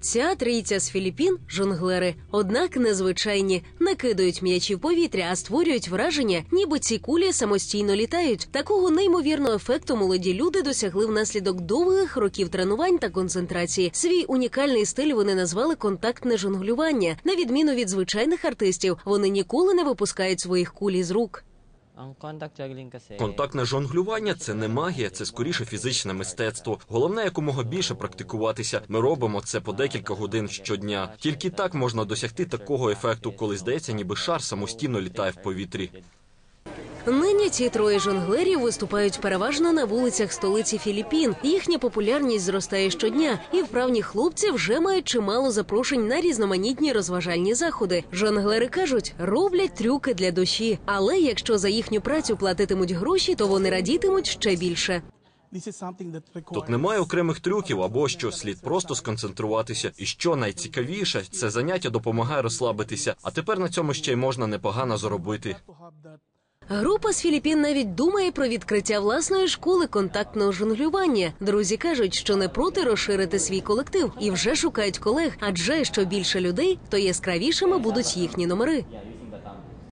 Ця трійця з Філіппін жонглери, однак незвичайні, не кидають м'ячі в повітря, а створюють враження, ніби ці кулі самостійно літають. Такого неймовірного ефекту молоді люди досягли внаслідок довгих років тренувань та концентрації. Свій унікальний стиль вони назвали контактне жонглювання. На відміну від звичайних артистів, вони ніколи не випускають своїх куль із рук. Контактне жонглювання це не магія, це скоріше фізичне мистецтво. Головне якомога більше практикуватися. Ми робимо це по декілька годин щодня. Тільки так можна досягти такого ефекту, коли здається, ніби шар самостійно літає в повітрі. Нині ці троє жонглерів виступають переважно на вулицях столиці Філіппін. Їхня популярність зростає щодня, і вправні хлопці вже мають чимало запрошень на різноманітні розважальні заходи. Жонглери кажуть, роблять трюки для душі, але якщо за їхню працю платитимуть гроші, то вони радітимуть ще більше. Тут немає окремих трюків або що слід просто сконцентруватися. І що найцікавіше, це заняття допомагає розслабитися. А тепер на цьому ще й можна непогано заробити. Група з Філіппін навіть думає про відкриття власної школи контактного жонглювання. Друзі кажуть, що не проти розширити свій колектив і вже шукають колег. Адже що більше людей, то яскравішими будуть їхні номери.